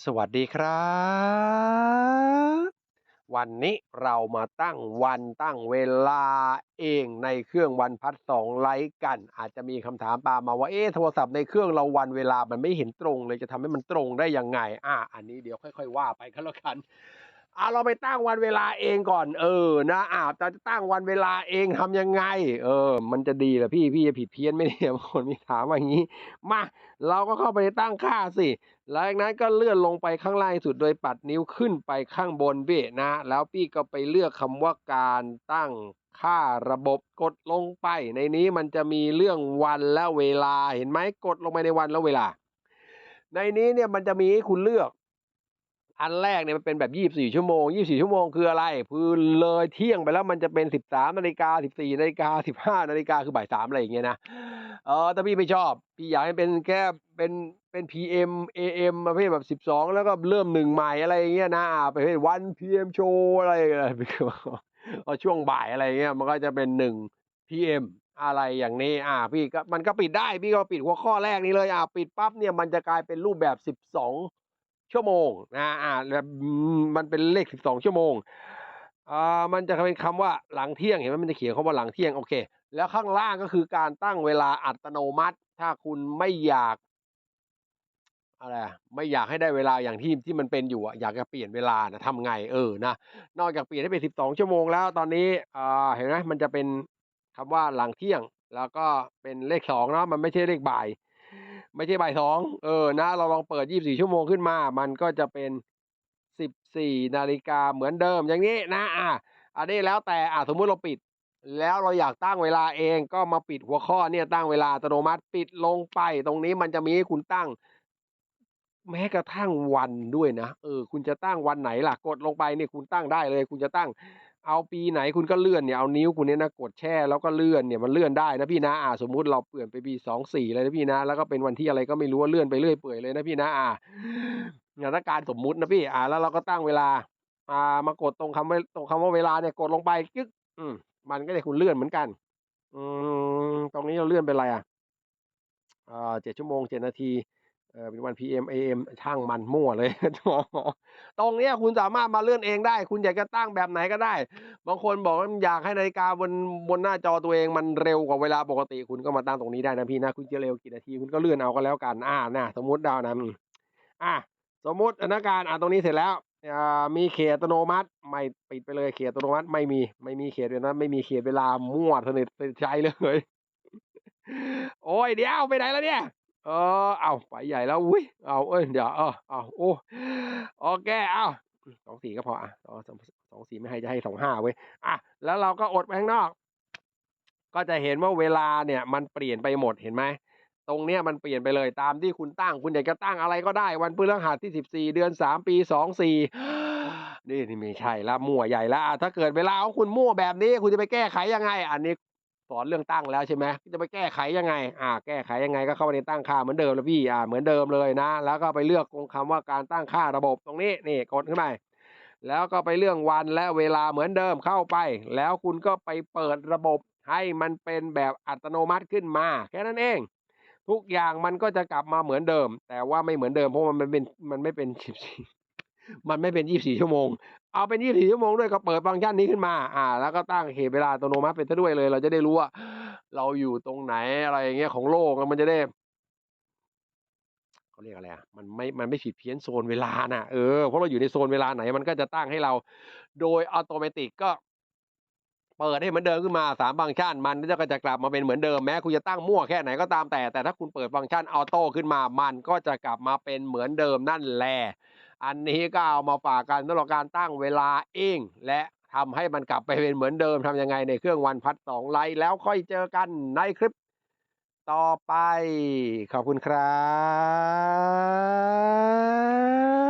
สวัสดีครับ วันนี้เรามาตั้งวันตั้งเวลาเองในเครื่องวันพัดสองไลท์กัน อาจจะมีคำถามตามมาว่าเอ๊ะโทรศัพท์ในเครื่องเราวันเวลามันไม่เห็นตรงเลยจะทำให้มันตรงได้ยังไง อะอันนี้เดี๋ยวค่อย ๆ ว่าไปกับแล้วกัน อะเราไปตั้งวันเวลาเองก่อน เออ นะอะจะตั้งวันเวลาเองทำยังไง เออ มันจะดีเหรอพี่พี่จะผิดเพี้ยนไหมเนี่ยบางคนมีถามว่าอย่างนี้ มา เราก็เข้าไปตั้งค่าสิหลังจากนั้นก็เลื่อนลงไปข้างล่างสุดโดยปัดนิ้วขึ้นไปข้างบนพี่นะ แล้วพี่ก็ไปเลือกคำว่าการตั้งค่าระบบกดลงไป ในนี้มันจะมีเรื่องวันและเวลาเห็นไหมกดลงไปในวันและเวลา ในนี้เนี่ยมันจะมีให้คุณเลือก อันแรกเนี่ยมันเป็นแบบ 24 ชั่วโมง 24 ชั่วโมงคืออะไรคือเลยเที่ยงไปแล้วมันจะเป็น 13นาฬิกา14นาฬิกา15นาฬิกาคือบ่ายสามอะไรอย่างเงี้ยนะเออแต่พี่ไม่ชอบ พี่อยากให้เป็นแค่เป็นเป็น PM AM ประเภทแบบสิบสองแล้วก็เริ่มหนึ่งใหม่อะไรอย่างเงี้ยนะประเภทวัน PM โชว์อะไรอะไรช่วงบ่ายอะไรเงี้ยมันก็จะเป็นหนึ่ง PM อะไรอย่างนี้ อ่า พี่ก็มันก็ปิดได้ พี่ก็ปิดหัวข้อแรกนี้เลย อ่า ปิดปั๊บเนี่ย มันจะกลายเป็นรูปแบบสิบสอง ชั่วโมงนะอ่าแบบมันเป็นเลขสิบสองชั่วโมงอ่ามันจะเป็นคำว่าหลังเที่ยงเห็นไหมมันจะเขียนคำว่าหลังเที่ยงโอเค แล้วข้างล่างก็คือการตั้งเวลาอัตโนมัติ ถ้าคุณไม่อยากอะไรไม่อยากให้ได้เวลาอย่างที่ที่มันเป็นอยู่อะอยากจะเปลี่ยนเวลานะทำไงเออนะนอกจากเปลี่ยนให้เป็นสิบสองชั่วโมงแล้วตอนนี้อ่าเห็นไหมมันจะเป็นคำว่าหลังเที่ยง แล้วก็เป็นเลขสองเนาะมันไม่ใช่เลขบ่าย ไม่ใช่บ่ายสองเออนะเราลองเปิดยี่บสี่ชั่วโมงขึ้นมา มันก็จะเป็นสิบสี่นาฬิกาเหมือนเดิมอย่างนี้นะอะอันนี้แล้วแต่อะสมมุติเราปิด แล้วเราอยากตั้งเวลาเองก็มาปิดหัวข้อเนี่ยตั้งเวลาอัตโนมัติปิดลงไป ตรงนี้มันจะมีให้คุณตั้ง แม้กระทั่งวันด้วยนะเออคุณจะตั้งวันไหนล่ะกดลงไปเนี่ยคุณตั้งได้เลย คุณจะตั้ง เอาปีไหนคุณก็เลื่อนเนี่ยเอานิ้วคุณเนี่ยนะกดแช่แล้วก็เลื่อนเนี่ยมันเลื่อนได้นะพี่นะอ่าสมมุติเราเปลี่ยนไปปีสองสี่เลยนะพี่นะ แล้วก็เป็นวันที่อะไรก็ไม่รู้ว่าเลื่อนไปเรื่อยเปื่อยเลยนะพี่นะอ่าสถานการณ์สมมุตินะพี่ อ่า แล้วเราก็ตั้งเวลา อ่ามากดตรงคำว่าตรงคำว่าเวลาเนี่ยกดลงไปจึ๊กอืมมันก็จะคุณเลื่อนเหมือนกัน อืมตรงนี้เราเลื่อนเป็นอะไรอะอ่าเจ็ดชั่วโมงเจ็ดนาที เออเป็นวัน PM AM ช่างมันมั่วเลย ตรงเนี้ยคุณสามารถมาเลื่อนเองได้ คุณอยากจะตั้งแบบไหนก็ได้ บางคนบอกว่าอยากให้นาฬิกาบนบนหน้าจอตัวเองมันเร็วกว่าเวลาปกติ คุณก็มาตั้งตรงนี้ได้นะพี่นะ คุณจะเร็วกี่นาที คุณก็เลื่อนเอาก็แล้วกันอ่านะสมมุติดาวนะอะสมมุติสถานการณ์อะตรงนี้เสร็จแล้วอ่ามีเขตอัตโนมัติ ไม่ปิดไปเลยเขตอัตโนมัติไม่มีไม่มีเขตเลยนะไม่มีเขตเวลามั่วสนิทใจเลย โอ้ยเดี๋ยวไปไหนแล้วเนี่ย เออ เอาไปใหญ่แล้ว อุ้ย เอา เอ้ย เดี๋ยว เออ เอา โอ้ โอเค เอาสองสี่ก็พอ อะสองสองสี่ไม่ให้จะให้สองห้าเว้ย อะ แล้วเราก็อดไปข้างนอก ก็จะเห็นว่าเวลาเนี่ย มันเปลี่ยนไปหมด เห็นไหม ตรงเนี้ยมันเปลี่ยนไปเลยตามที่คุณตั้ง คุณอยากจะตั้งอะไรก็ได้ วันพฤหัสที่สิบสี่เดือนสามปีสองสี่นี่นี่ไม่ใช่ละมั่วใหญ่ละอะถ้าเกิดเวลาของคุณมั่วแบบนี้ คุณจะไปแก้ไขยังไง อันนี้ สอนเรื่องตั้งแล้วใช่ไหมจะไปแก้ไขยังไง อ่า แก้ไขยังไงก็เข้าไปในตั้งค่าเหมือนเดิมแล้วพี่อ่าเหมือนเดิมเลยนะ แล้วก็ไปเลือกตรงคำว่าการตั้งค่าระบบตรงนี้นี่กดขึ้นไปแล้วก็ไปเรื่องวันและเวลาเหมือนเดิมเข้าไป แล้วคุณก็ไปเปิดระบบให้มันเป็นแบบอัตโนมัติขึ้นมา แค่นั้นเอง ทุกอย่างมันก็จะกลับมาเหมือนเดิม แต่ว่าไม่เหมือนเดิมเพราะมันเป็นมันไม่เป็นมันไม่เป็นยี่สี่ชั่วโมง เอาเป็นยี่สิบชั่วโมงด้วยก็เปิดฟังก์ชันนี้ขึ้นมา อ่า แล้วก็ตั้งเหตุเวลาอัตโนมัติเป็นซะด้วยเลย เราจะได้รู้ว่า เราอยู่ตรงไหนอะไรอย่างเงี้ยของโลกมันจะได้เขาเรียกอะไรอะมันไม่มันไม่ผิดเพี้ยนโซนเวลาน่ะเออเพราะเราอยู่ในโซนเวลาไหน มันก็จะตั้งให้เรา โดยอัตโนมัติก็เปิดให้มือนเดิมขึ้นมาสามฟังก์ชัน มันก็จะกลับมาเป็นเหมือนเดิมแม้คุณจะตั้งมั่วแค่ไหนก็ตามแต่แต่ถ้าคุณเปิดฟังก์ชันออโต้ขึ้นมามันก็จะกลับมาเป็นเหมือนเดิมนั่นแหละ อันนี้ก็เอามาฝากกันสำหรับการตั้งเวลาเองและทำให้มันกลับไปเป็นเหมือนเดิมทำยังไงในเครื่องวันพัดสองไลท์แล้วค่อยเจอกันในคลิปต่อไป ขอบคุณครับ